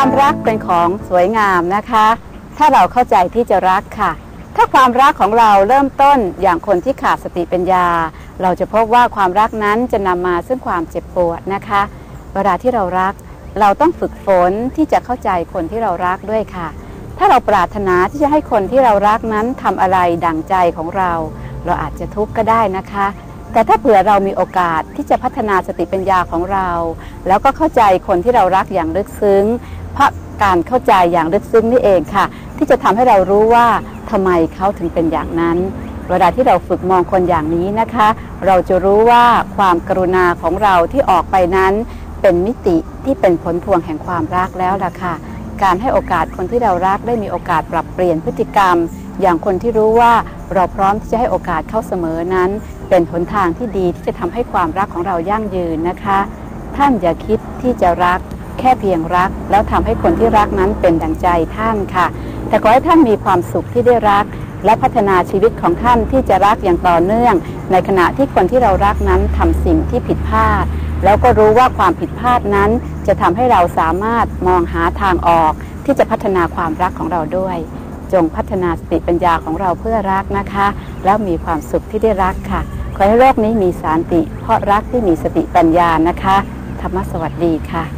ความรักเป็นของสวยงามนะคะ ถ้าเราเข้าใจที่จะรักค่ะ ถ้าความรักของเราเริ่มต้นอย่างคนที่ขาดสติปัญญา เราจะพบว่าความรักนั้นจะนำมาซึ่งความเจ็บปวดนะคะ เวลาที่เรารัก เราต้องฝึกฝนที่จะเข้าใจคนที่เรารักด้วยค่ะ ถ้าเราปรารถนาที่จะให้คนที่เรารักนั้นทำอะไรดั่งใจของเรา เราอาจจะทุกข์ก็ได้นะคะแต่ถ้าเผื่อเรามีโอกาสที่จะพัฒนาสติปัญญาของเรา แล้วก็เข้าใจคนที่เรารักอย่างลึกซึ้ง เพราะการเข้าใจอย่างลึกซึ้งนี่เองค่ะ ที่จะทำให้เรารู้ว่าทำไมเขาถึงเป็นอย่างนั้นเวลาที่เราฝึกมองคนอย่างนี้นะคะ เราจะรู้ว่าความกรุณาของเราที่ออกไปนั้น เป็นมิติที่เป็นผลพวงแห่งความรักแล้วล่ะค่ะ การให้โอกาสคนที่เรารักได้มีโอกาสปรับเปลี่ยนพฤติกรรม อย่างคนที่รู้ว่าเราพร้อมที่จะให้โอกาสเขาเสมอนั้น เป็นหนทางที่ดีที่จะทำให้ความรักของเรายั่งยืนนะคะ ท่านอย่าคิดที่จะรัก แค่เพียงรัก แล้วทำให้คนที่รักนั้นเป็นดังใจท่านค่ะ แต่ขอให้ท่านมีความสุขที่ได้รัก และพัฒนาชีวิตของท่านที่จะรักอย่างต่อเนื่อง ในขณะที่คนที่เรารักนั้นทำสิ่งที่ผิดพลาด แล้วก็รู้ว่าความผิดพลาดนั้น จะทำให้เราสามารถมองหาทางออก ที่จะพัฒนาความรักของเราด้วย จงพัฒนาสติปัญญาของเราเพื่อรักนะคะ แล้วมีความสุขที่ได้รักค่ะขอให้โลกนี้มีสารติ เพราะรักที่มีสติปัญญานะคะ ธรรมสวัสดีค่ะ